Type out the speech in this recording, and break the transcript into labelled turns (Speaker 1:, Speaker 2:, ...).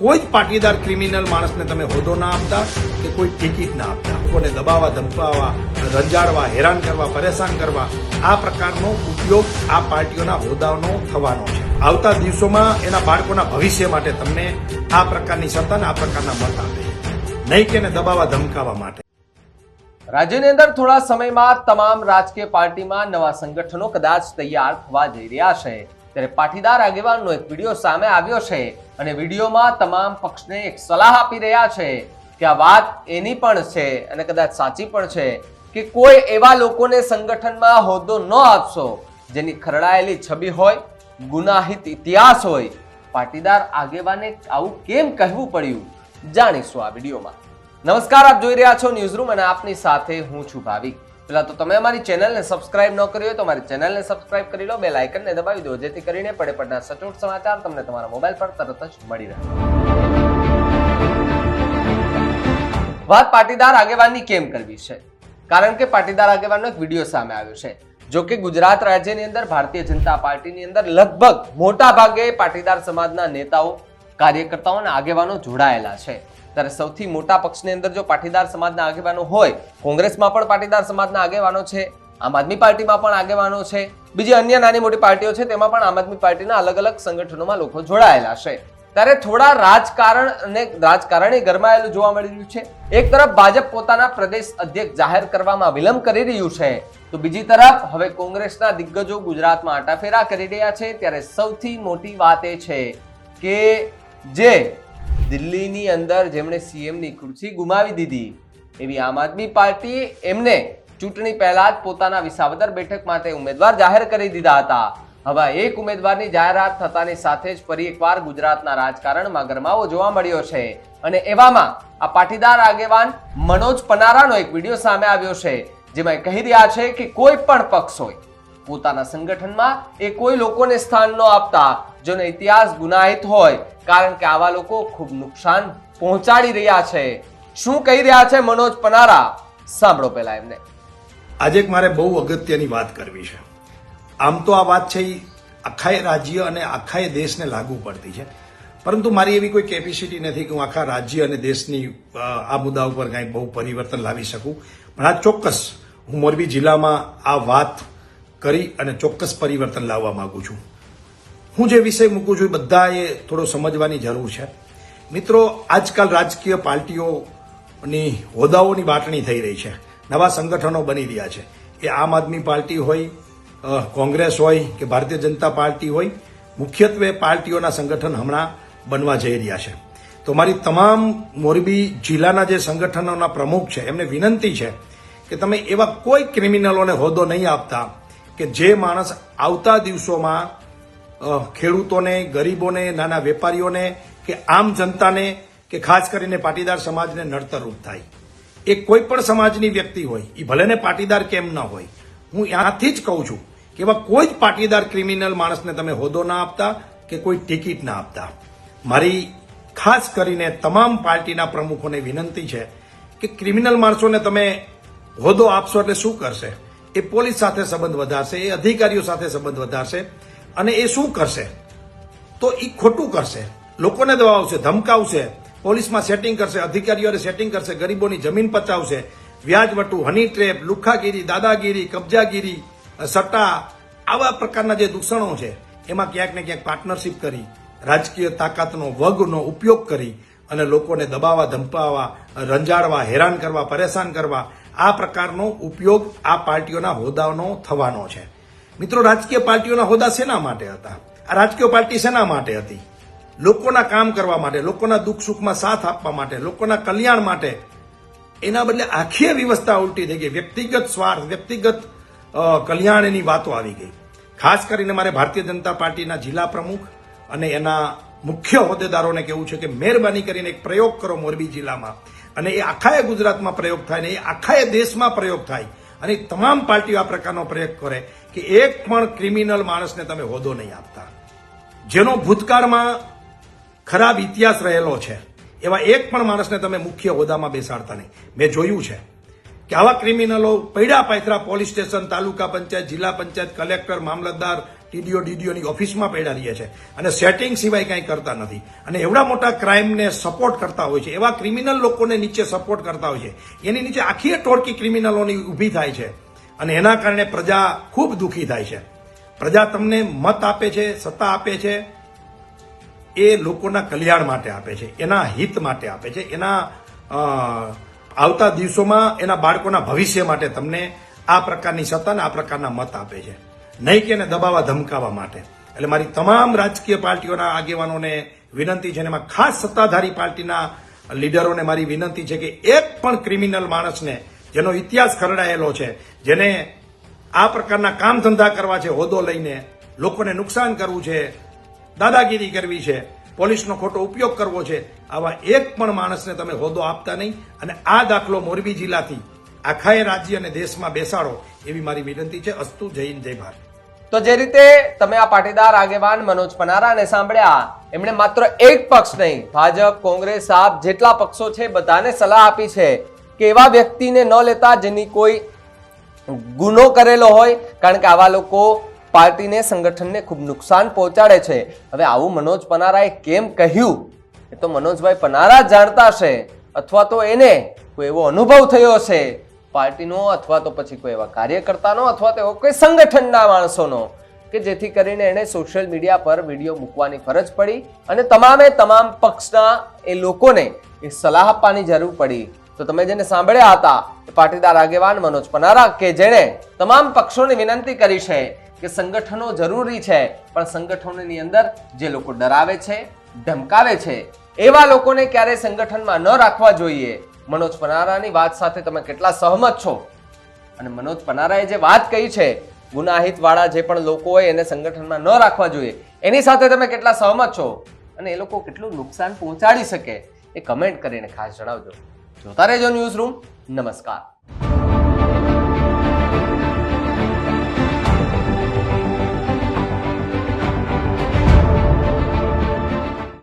Speaker 1: કોઈ જ પાટીદાર ક્રિમિનલ માણસને તમે હોદો ના આપતા કે કોઈ ટિકિટ ના આપતા? કોને દબાવવા, ધમકાવવા, રંજાડવા, હેરાન કરવા, પરેશાન કરવા, આ પ્રકારનો ઉપયોગ આ પાર્ટીઓના હોદ્દાનો થવાનો છે. આવતા દિવસોમાં એના બાળકોના ભવિષ્ય માટે તમને આ પ્રકારની સત્તા આ પ્રકારના મત આપે નહીં કે દબાવવા, ધમકાવવા માટે.
Speaker 2: રાજ્યની અંદર થોડા સમયમાં તમામ રાજકીય પાર્ટીમાં નવા સંગઠનો કદાચ તૈયાર થવા જઈ રહ્યા છે. ત્યારે પાટીદાર આગેવાનનો એક વીડિયો સામે આવ્યો છે અને વિડીયોમાં તમામ પક્ષને એક સલાહ આપી રહ્યા છે કે આ વાત એની પણ છે અને કદાચ સાચી પણ છે કે કોઈ એવા લોકોને સંગઠનમાં હોદ્દો ન આપશો જેની ખરડાયેલી છબી હોય, ગુનાહિત ઇતિહાસ હોય. પાટીદાર આગેવાને આવું કેમ કહેવું પડ્યું? જાણીશું આ વિડીયોમાં. નમસ્કાર, આપ જોઈ રહ્યા છો ન્યૂઝરૂમ અને આપની સાથે હું છું ભાવિક. પેલા તો તમે અમારી ચેનલને સબસ્ક્રાઇબ ન કરી હોય તો અમારી ચેનલને સબસ્ક્રાઇબ કરી લો, બે લાઇકનને દબાવી દો, જેથી કરીને પડે પડના સચોટ સમાચાર તમને તમારા મોબાઈલ પર તરત જ મળી રહે. વાત પાટીદાર આગેવાનની કેમ કરવી છે? કારણ કે પાટીદાર આગેવાનનો એક વીડિયો સામે આવ્યો છે. જો કે ગુજરાત રાજ્યની અંદર ભારતીય જનતા પાર્ટીની અંદર લગભગ મોટા ભાગે પાટીદાર સમાજના નેતાઓ, કાર્યકર્તાઓ અને આગેવાનો જોડાયેલા છે. ત્યારે સૌથી મોટા પક્ષની અંદર જો પાટીદાર સમાજના આગેવાનો હોય, કોંગ્રેસમાં પણ પાટીદાર સમાજના આગેવાનો છે, આમ આદમી પાર્ટીમાં પણ આગેવાનો છે, બીજી અન્ય નાની મોટી પાર્ટીઓ છે, તેમાં પણ આમ આદમી પાર્ટીના અલગ અલગ સંગઠનોમાં લોકો જોડાયેલા છે. ત્યારે થોડા રાજકારણ અને રાજકારણે ગરમાયેલું જોવા મળી રહ્યું છે. એક તરફ ભાજપ પોતાના પ્રદેશ અધ્યક્ષ જાહેર કરવામાં વિલંબ કરી રહ્યું છે. તો બીજી તરફ હવે કોંગ્રેસના દિગ્ગજો ગુજરાતમાં આટાફેરા કરી રહ્યા છે. ત્યારે સૌથી મોટી વાત એ છે કે જે દિલ્હીની અંદર જેમણે સીએમની ખુરશી ગુમાવી દીધી. એવી આમ આદમી પાર્ટી એમને ચૂંટણી પહેલા જ પોતાના વિસાવદર બેઠક માટે ઉમેદવાર જાહેર કરી દીધા હતા. હવે એક ઉમેદવારની જાહેરાત થતાની સાથે જ ફરી એકવાર ગુજરાતના રાજકારણમાં ગરમાવો જોવા મળ્યો છે. અને એવામાં આ પાટીદાર આગેવાન મનોજ પનારાનો એક વીડિયો સામે આવ્યો છે, જેમાં કહી રહ્યા છે કે કોઈ પણ પક્ષ હોય, પોતાના સંગઠનમાં એ કોઈ લોકોને સ્થાન ન આપતા. જેનો ઇતિહાસ ગુનાહિત હોય, કારણ કે આવા લોકો ખૂબ નુકસાન પહોંચાડી રહ્યા છે. શું કહી રહ્યા છે મનોજ પનારા? સાંભળો પહેલા એમને.
Speaker 1: આજે મારે બહુ અગત્યની વાત કરવી છે. આમ તો આ વાત છે એ આખાય રાજ્ય અને આખાય દેશને લાગુ પડતી છે. પરંતુ મારી એવી કોઈ કેપેસિટી નથી કે હું આખા રાજ્ય અને દેશની આ મુદ્દા ઉપર કાંઈ બહુ પરિવર્તન લાવી શકું. પણ આ ચોક્કસ હું મોરબી જિલ્લામાં આ વાત કરી અને ચોક્કસ પરિવર્તન લાવવા માંગુ છું. હું જે વિષય મૂકું છું એ બધાએ થોડો સમજવાની જરૂર છે. મિત્રો, આજકાલ રાજકીય પાર્ટીઓની હોદ્દાઓની બાટણી થઈ રહી છે. નવા સંગઠનો બની રહ્યા છે. એ આમ આદમી પાર્ટી હોય કોંગ્રેસ હોય કે ભારતીય જનતા પાર્ટી હોય, મુખ્યત્વે પાર્ટીઓના સંગઠન હમણાં બનવા જઈ રહ્યા છે. તો મારી તમામ મોરબી જિલ્લાના જે સંગઠનોના પ્રમુખ છે, એમને વિનંતી છે કે તમે એવા કોઈ ક્રિમિનલોને હોદ્દો નહીં આપતા કે જે માણસ આવતા દિવસોમાં ખેડૂતોને, ગરીબોને, નાના વેપારીઓને કે આમ જનતાને કે ખાસ કરીને પાટીદાર સમાજને નડતરરૂપ થાય. એ કોઈ પણ સમાજની વ્યક્તિ હોય એ ભલે ને પાટીદાર કેમ ન હોય, હું ત્યાંથી જ કહું છું કે એવા કોઈ જ પાટીદાર ક્રિમિનલ માણસને તમે હોદ્દો ના આપતા કે કોઈ ટિકિટ ના આપતા. મારી ખાસ કરીને તમામ પાર્ટીના પ્રમુખોને વિનંતી છે કે ક્રિમિનલ માણસોને તમે હોદ્દો આપશો એટલે શું કરશે? એ પોલીસ સાથે સંબંધ વધારશે, એ અધિકારીઓ સાથે સંબંધ વધારશે અને એ શું કરશે? તો એ ખોટું કરશે. લોકોને દબાવશે ધમકાવશે, પોલીસમાં સેટિંગ કરશે, અધિકારીઓને સેટિંગ કરશે, ગરીબોની જમીન પચાવશે, વ્યાજવટું હની ટ્રેપ લુખાગીરી, દાદાગીરી, કબજાગીરી, સટ્ટા, આવા પ્રકારના જે દૂષણો છે, એમાં ક્યાંક ને ક્યાંક પાર્ટનરશિપ કરી, રાજકીય તાકાતનો, વગનો ઉપયોગ કરી અને લોકોને દબાવવા, ધમકાવવા, રંજાડવા, હેરાન કરવા, પરેશાન કરવા, આ પ્રકારનો ઉપયોગ આ પાર્ટીઓના હોદ્દાનો થવાનો છે. મિત્રો, રાજકીય પાર્ટીઓના હોદ્દા શેના માટે હતા. આ રાજકીય પાર્ટી શેના માટે હતી. લોકોના કામ કરવા માટે, લોકોના દુઃખ સુખમાં સાથ આપવા માટે, લોકોના કલ્યાણ માટે એના બદલે આખી વ્યવસ્થા ઉલટી થઈ ગઈ. વ્યક્તિગત સ્વાર્થ, વ્યક્તિગત કલ્યાણ એની વાતો આવી ગઈ. ખાસ કરીને મારે ભારતીય જનતા પાર્ટીના જિલ્લા પ્રમુખ અને એના મુખ્ય હોદ્દેદારોને કહેવું છે કે મહેરબાની કરીને એક પ્રયોગ કરો મોરબી જિલ્લામાં. અને એ આખાએ ગુજરાતમાં પ્રયોગ થાય ને એ આખાએ દેશમાં પ્રયોગ થાય. અને તમામ પાર્ટીઓ આ પ્રકારનો પ્રયોગ કરે કે એક પણ ક્રિમિનલ માણસને તમે હોદ્દો નહીં આપતા. જેનો ભૂતકાળમાં ખરાબ ઇતિહાસ રહેલો છે, એવા એક પણ માણસને તમે મુખ્ય હોદ્દામાં બેસાડતા નહીં. મેં જોયું છે કે આવા ક્રિમિનલો પૈડા પાયથરા પોલીસ સ્ટેશન, તાલુકા પંચાયત, જિલ્લા પંચાયત, કલેક્ટર, મામલતદાર ટીડીઓ ડીડીઓની ઓફિસમાં પડ્યા રહીએ છે. અને સેટિંગ સિવાય કાંઈ કરતા નથી. અને એવડા મોટા ક્રાઇમને સપોર્ટ કરતા હોય છે. એવા ક્રિમિનલ લોકોને નીચે સપોર્ટ કરતા હોય છે. એની નીચે આખી ટોળકી ક્રિમિનલોની ઊભી થાય છે. અને એના કારણે પ્રજા ખૂબ દુઃખી થાય છે. પ્રજા તમને મત આપે છે, સત્તા આપે છે, એ લોકોના કલ્યાણ માટે આપે છે. એના હિત માટે આપે છે. એના આવતા દિવસોમાં એના બાળકોના ભવિષ્ય માટે તમને આ પ્રકારની સત્તા અને આ પ્રકારના મત આપે છે. નહીં કે એને દબાવવા, ધમકાવવા માટે. એટલે મારી તમામ રાજકીય પાર્ટીઓના આગેવાનોને વિનંતી છે એમાં ખાસ સત્તાધારી પાર્ટીના લીડરોને મારી વિનંતી છે કે એક પણ ક્રિમિનલ માણસને, જેનો ઇતિહાસ ખરડાયેલો છે, જેને આ પ્રકારના કામ ધંધા કરવા છે, હોદ્દો લઈને લોકોને નુકસાન કરવું છે, દાદાગીરી કરવી છે, પોલીસનો ખોટો ઉપયોગ કરવો છે, આવા એક પણ માણસને તમે હોદ્દો આપતા નહીં. અને આ દાખલો મોરબી જિલ્લાથી આખાએ રાજ્ય અને દેશમાં બેસાડો એવી મારી વિનંતી છે. અસ્તુ, જય જય ભારત.
Speaker 2: તો જે રીતે તમે આ પાટીદાર આગેવાન મનોજ પનારાને સાંભળ્યા, એમણે માત્ર એક પક્ષ નહીં, ભાજપ, કોંગ્રેસ, આપ જેટલા પક્ષો છે, બધાને સલાહ આપી છે કે એવા વ્યક્તિને ન લેતા જેની કોઈ ગુનો કરેલો હોય, કારણ કે આવા લોકો પાર્ટીને, સંગઠનને ખૂબ નુકસાન પહોંચાડે છે. હવે આવું મનોજ પનારાએ કેમ કહ્યું? એ તો મનોજભાઈ પનારા જાણતા હશે, અથવા તો એને કોઈ એવો અનુભવ થયો હશે. પાર્ટીનો અથવા તો પછી કોઈ એવા કાર્યકર્તાનો અથવા તો એવો કોઈ સંગઠનના માણસોનો કે જેથી કરીને એણે સોશિયલ મીડિયા પર વીડિયો મૂકવાની ફરજ પડી અને તમામે તમામ પક્ષના એ લોકોને એ સલાહ આપવાની જરૂર પડી. તો તમે જેને સાંભળ્યા હતા પાટીદાર આગેવાન મનોજ પનારા કે જેણે તમામ પક્ષોને વિનંતી કરી છે કે સંગઠનો જરૂરી છે, પણ સંગઠનોની અંદર જે લોકો ડરાવે છે, ધમકાવે છે, એવા લોકોને ક્યારેય સંગઠનમાં ન રાખવા જોઈએ. મનોજ પનારાની વાત સાથે તમે કેટલા સહમત છો? અને મનોજ પનારાએ જે વાત કહી છે ગુનાહિત વાળા જે પણ લોકો હોય એને સંગઠનમાં ન રાખવા જોઈએ, એની સાથે તમે કેટલા સહમત છો? અને એ લોકો કેટલું નુકસાન પહોંચાડી શકે, એ કમેન્ટ કરીને ખાસ જણાવજો. જોતા રહેજો ન્યૂઝ રૂમ નમસ્કાર.